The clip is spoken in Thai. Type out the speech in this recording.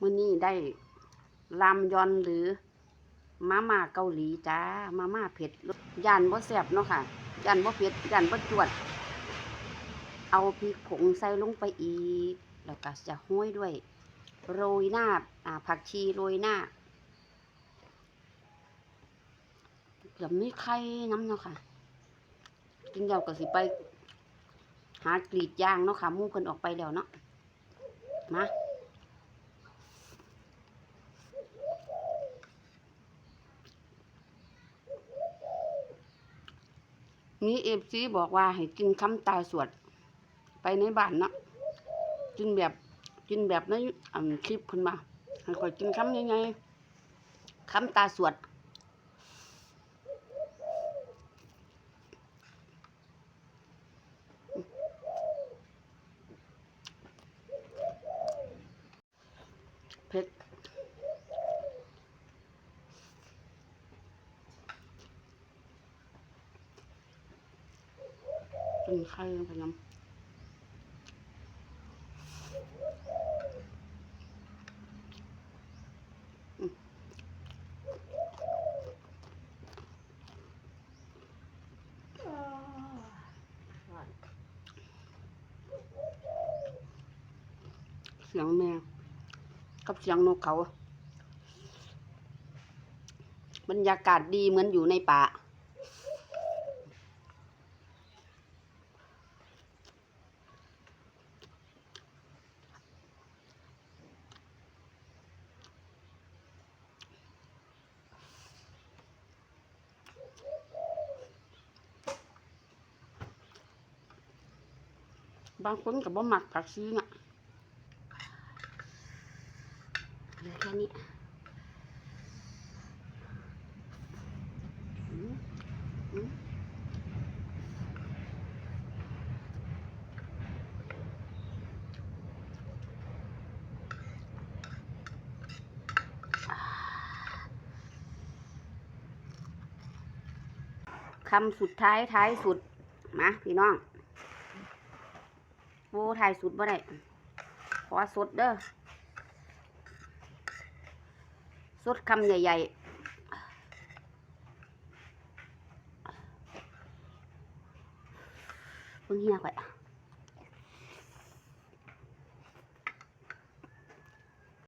มื้อนี้ได้รามยอนหรือมาม่าเกาหลีจ้ามาม่าเผ็ดย่านบ่แซ่บเนาะค่ะย่านบ่เผ็ดย่านบ่จวด เอาพริกผงใส่ลงไปอีก แล้วก็จะห้อยด้วย โรยหน้าอ่าผักชีโรยหน้าเดี๋ยวมีไข่น้ำเนาะค่ะ กินแล้วก็สิไป หากรีดยางเนาะค่ะมู่เพิ่นออกไปแล้วเนาะมา มีเอฟซีบอกว่าให้กินคำตาสวด ไปในบ้านเนาะกินแบบกินแบบในอ่าคลิปเพิ่นมาให้ข่อยกินคำยังไงคำตาสวดเผ็ด กินไข่ไปน้ำเสียงแมวกับเสียงนกเขา บรรยากาศดีเหมือนอยู่ในป่า บางคนก็บ่มักผักชีน่ะเหลือแค่นี้คำสุดท้ายท้ายสุด มา พี่น้อง โอ้ถ่ายสุดบ่ได้ขอสดเด้อสดคำใหญ่ๆเพิ่งเฮียก่อน